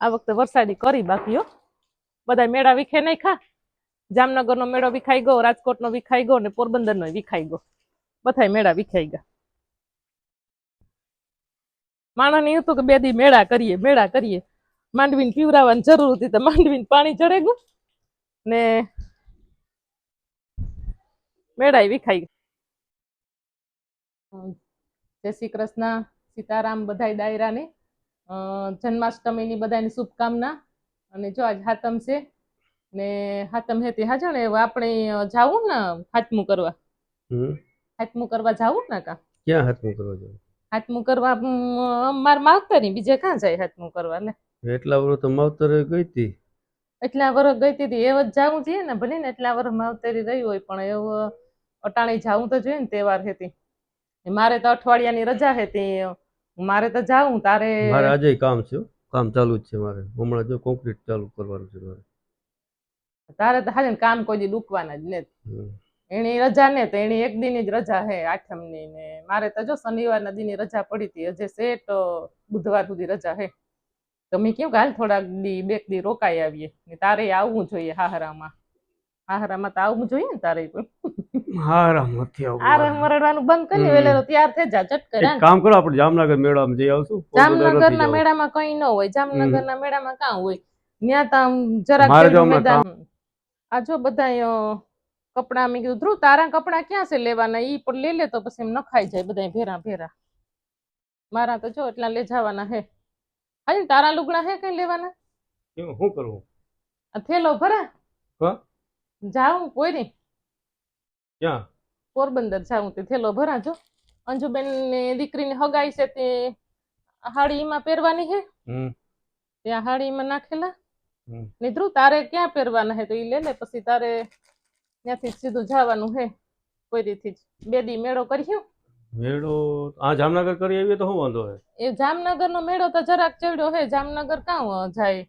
આ વખતે વરસાદી કરી બાકી હો. બધા મેળા વિખે નહીં ખા. જામનગરનો મેળો વિખાઈ ગયો રાજકોટનો વિખાઈ ગયો ને પોરબંદરનો વિખાઈ ગયો. બધા મેળા વિખાઈ ગયા. માણસને એવું હતું કે બે દી મેળા કરીએ મેળા કરીએ. માંડવીને પીવરાવાની જરૂર હતી તો માંડવીને પાણી ચડે ગયું ને મેળા વિખાઈ ગયા. જય શ્રી કૃષ્ણ સીતારામ બધાય દાયરાને અ, જન્માષ્ટમીની બધાની શુભકામના. અને જો આજ હાતમ છે ને હાતમ હેતી હાજર ને આપણે જાવું ને હાથમું કરવા? હાથમું કરવા જાવું ને કા ક્યાં હાથમું કરવા જાવ? હાથમું કરવા માર માવતરી બીજે ક્યાં જાય હાથમું કરવા ને એટલા વર્ષ તો માવતર ગઈ હતી એટલા વર્ષ ગઈ હતી એવ જ જાવું જોઈએ ને ભલે ને એટલા વર્ષ માવતરી રહી હોય પણ એવું અટાણે જાવું તો જોઈએ ને તહેવાર હતી. મારે તો અઠવાડિયાની રજા હતી મારે તો જાવું તારે મારે આજે કામ છે કામ ચાલુ જ છે મારે. હમણાં જો કોન્ક્રીટ ચાલુ કરવાનું છે મારે. તારે તો હાલે કામ કોઈ દી દુખવાના જ ને એની રજા ને તો એની એક દિનની જ રજા હે આઠમની. ને મારે તો જો શનિવાર ના દિનની રજા પડી હતી હજે સેટ બુધવાર સુધી રજા હે. તો મેં કેવું કાલ હાલ થોડાક દી બે દી રોકાઈ આવીએ. ને તારે આવવું જોઈએ હાહરામાં. હાહરામાં તો આવવું જોઈએ ને તારે પણ. હારામ નથી આવું મરડવાનું બંધ કરી. વેલેરો તૈયાર થઈ જા ચટ કામ કરો આપણે જામનગર મેળામાં જઈ આવશું. પોરબંદર નથી જામનગરના મેળામાં કઈ ન હોય જામનગરના મેળામાં કાં હોય? ત્યાં તો જરાક મેદાન આ જો બધા કપડા મેં કીધું ધ્રુવ તારા કપડા ક્યાં છે લેવાના? ઈ પણ લઈ લે તો પછી એમ નખાઈ જાય બધા ભેરા ભેરા. મારા તો જો એટલા લઈ જવાના હે. હાજી તારા લુગડા હે કઈ લેવાના? શું કરવું? આ થેલો ભરા? જાઉં કોઈ નહીં. ક્યાં? પોરબંદર જાઉં તે થેલો ભરાજો. અંજુબેન ને દીકરીને હગાઈ છે તે હાડીમાં પહેરવાની હે ત્યાં હાડીમાં નાખેલા. નિદ્રુ ને તારે ક્યાં પહેરવાના હે તો ઈ લે લે પછી તારે ત્યાંથી સીધું જવાનું હે કોઈ રીતથી જ. બે દી મેળો કર્યો મેળો આ જામનગર કરી આવીએ તો શું વાંધો હે એ જામનગરનો મેળો તો જરાક ચડ્યો હે જામનગર કાં જાય?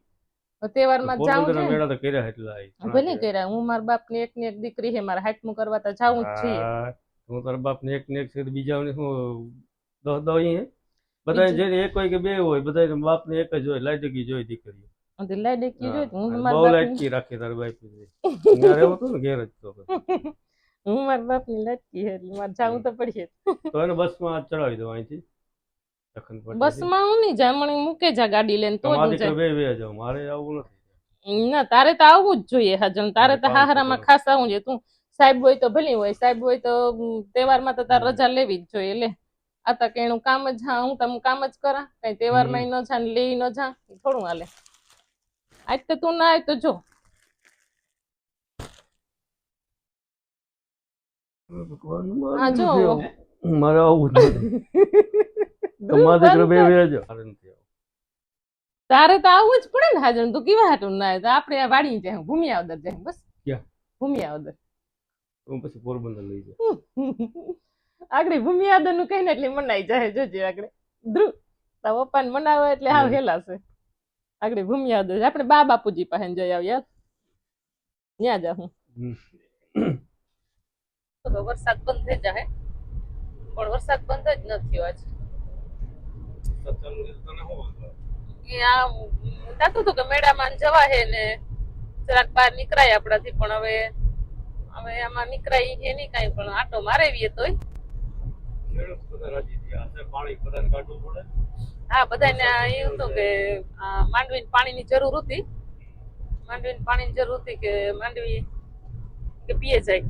તહેવારમાં જાઉં છે મેળા તો કર્યા એટલા ભલે કર્યા. હું મારા બાપની એક ની એક દીકરી હે મારા હાથમું કરવા તો જાઉં જ છીએ. હું તારા બાપ ને એક ને એક છે બીજાઓને શું દસ દસ હે? બધા જે એક હોય કે બે હોય બધા બાપ ને એક જ હોય. લાડકી જોઈ દીકરી અને લાઈ ડેકી જોઈ હું હા, મારા બહુ લાડકી રાખે તારા બાપ અહીંયા રહેવું હતો ને ઘેર જ તો હું મારા બાપની લાડકી હે મારે જાવું તો પડીએ તો એને બસમાં ચડાવી દો અહીંથી. બસમાં હું નહીં જાય મૂકે જા ગાડી લઈને તો જ હું મારે આવું નથી. ના તારે તો આવવું જ જોઈએ હજન તારે તો હાહરામાં ખાસ આવું જોઈએ. તું સાહેબ હોય તો ભલે હોય સાહેબ હોય તો તહેવાર તહેવારમાં તો તારે રજા લેવી જ જોઈએ લે. આ તો કે કામ જ હા હું તમે કામ જ કરા. કઈ તહેવારમાં ન જા ને લે ન જા થોડું હાલે. આજ તો તું ના આવે તો જો. આ જો. મારે આવું જ તમારા દીકરા બે. તારે તો આવું જ પડે ને હાજર. તું કેવા હાટું ના તો આપણે આ વાડી જાય ભૂમિ આવદર જાય બસ? ભૂમિ આવદર. હું પછી પોરબંદર લઈ જાય આગળ ભૂમિ આદરનું કહીને એટલે મનાઈ જાય જોજે આગળ. ધ્રુવ તારા પપ્પાને મનાવે એટલે હાવ હેલાશે આગળ ભૂમિ આદર આપણે બા બાપુજી પાસે જઈ હાલ. ત્યાં જા હું. તો વરસાદ બંધ થઈ જાય પણ વરસાદ બંધ જ નથી આજ સત્સંગ તને શું વાંધો? એ આ થતું હતું કે હે ને નીકળાય આપણાથી, પણ હવે નીકળાય છે નહીં કાંઈ, પણ આટો મારેવીએ તોય. પાણી હા, બધાને એવું હતું માંડવીને પાણીની જરૂર હતી. માંડવીને પાણીની જરૂર હતી કે માંડવી કે પીએ જાય.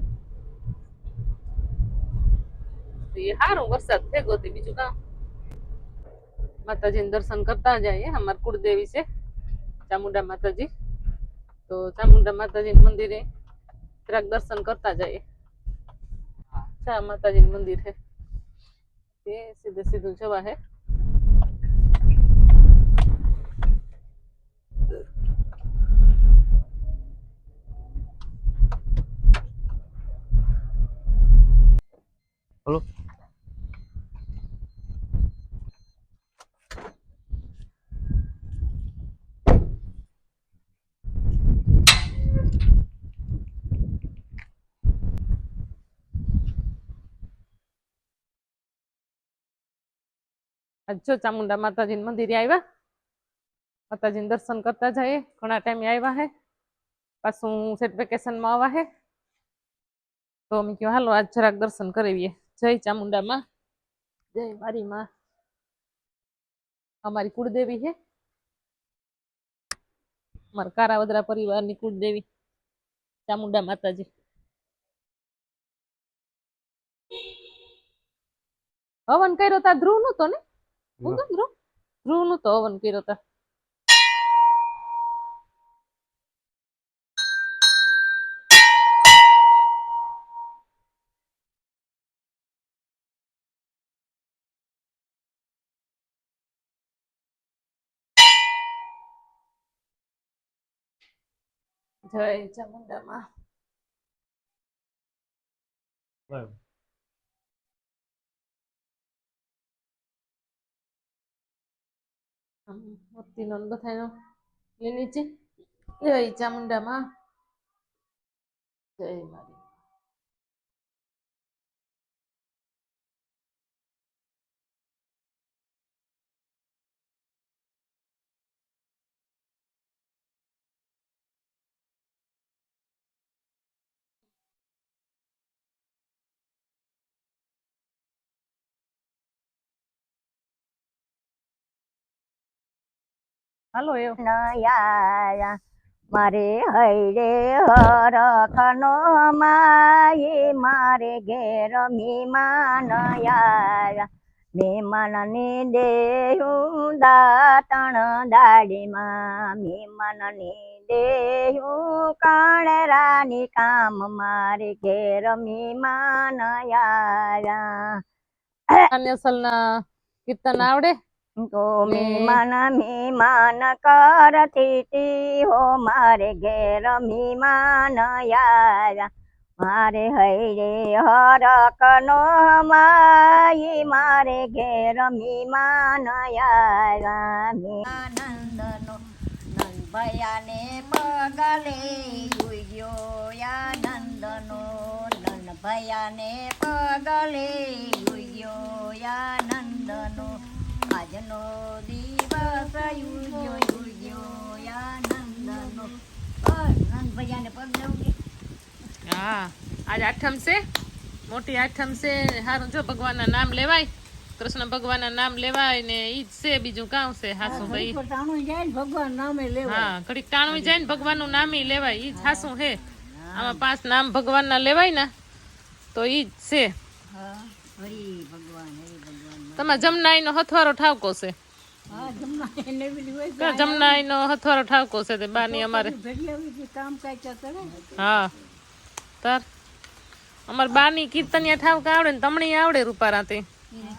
હારું એ વરસાદ થઈ ગયો બીજું કામ માતાજીને દર્શન કરતા જઈએ અમાર કુળદેવી છે, ચામુંડા માતાજી. તો ચામુંડા માતાજી મંદિરે જરાક દર્શન કરતા જઈએ ચા માતાજી મંદિર છે તે સીધે સીધું જવા હે. હલો. જો ચામુંડા માતાજીના મંદિરે આવ્યા. માતાજીને દર્શન કરતા જઈએ ઘણા ટાઈમે આવ્યા હે. પાછું સેટ વેકેશનમાં આવવા હે. તો અમે કહ્યું હાલો, આજ જરાક દર્શન કરાવીએ. જય ચામુંડામાં. જય મારી માં અમારી કુળદેવી છે અમારા કારાવદરા પરિવારની કુળદેવી, ચામુંડા માતાજી. હવન કર્યો તા ધ્રુવ નતો ને? હું તો ધ્રુવ ધ્રુવ નતો હવન કર્યો તા જય ચામુંડામાં બરાબર. આમ મોતીનો ને બધાનો એ નીચે જય હાલો એ નયા મારે હૈરે હરખનો માઈ મારે ઘેર મીમાનયા મહેમાનની દેહું દાતણ દાડીમાં મહેમાનની દેહું કાણેરાની કામ મારે ઘેર મીમાનયા અન્ય અસલના કીર્તન આવડે? તો ને- મહેમાન મહેમાન કરતી હો મારે ઘેર મહેમાન યાર. મારે હૈરે હરકનો માઈ મારે ઘેર મહેમાન મી આનંદનો નંદભયાને પગલે યુયો આનંદનો નંદભયાને પગલે યુયો આનંદનો આજનો દિવસ યુયો યુયો આનંદનો નંદભયાને પગલે ઉગે હા આજ આઠમ છે મોટી આઠમ છે હારું. જો ભગવાનના નામ લેવાય કૃષ્ણ ભગવાનના નામ લેવાય ને ઈ જ છે બીજું કામ છે હાસું ભાઈ. ભગવાન નામે હા ઘડીક ટાણું જાય ને ભગવાનનું નામ ઈ લેવાય. ઈ જ હાસું હે. આમાં પાંચ નામ ભગવાનના લેવાય ને તો ઈ જ છે. હરી ભગવાન હરી ભગવાન તમારે જમનાઈ નો હથવારો ઠાવકો છે. જમનાઈ નો હથવારો ઠાવકો છે તે બાની અમારે. હા તાર. અમાર બાની કીર્તનિયા ઠાવકા આવડે ને તમને આવડે રૂપારાથી હું.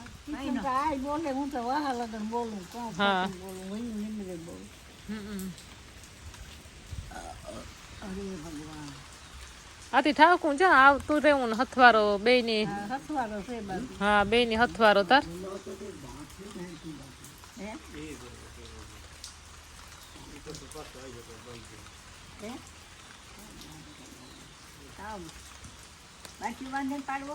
હરે ભગવાન. આથી ઠાકું જા આવતું રહેવું ને હથવારો બે ની હા બે ની હથવારો તાર. બાકી વાંધે પાડવો.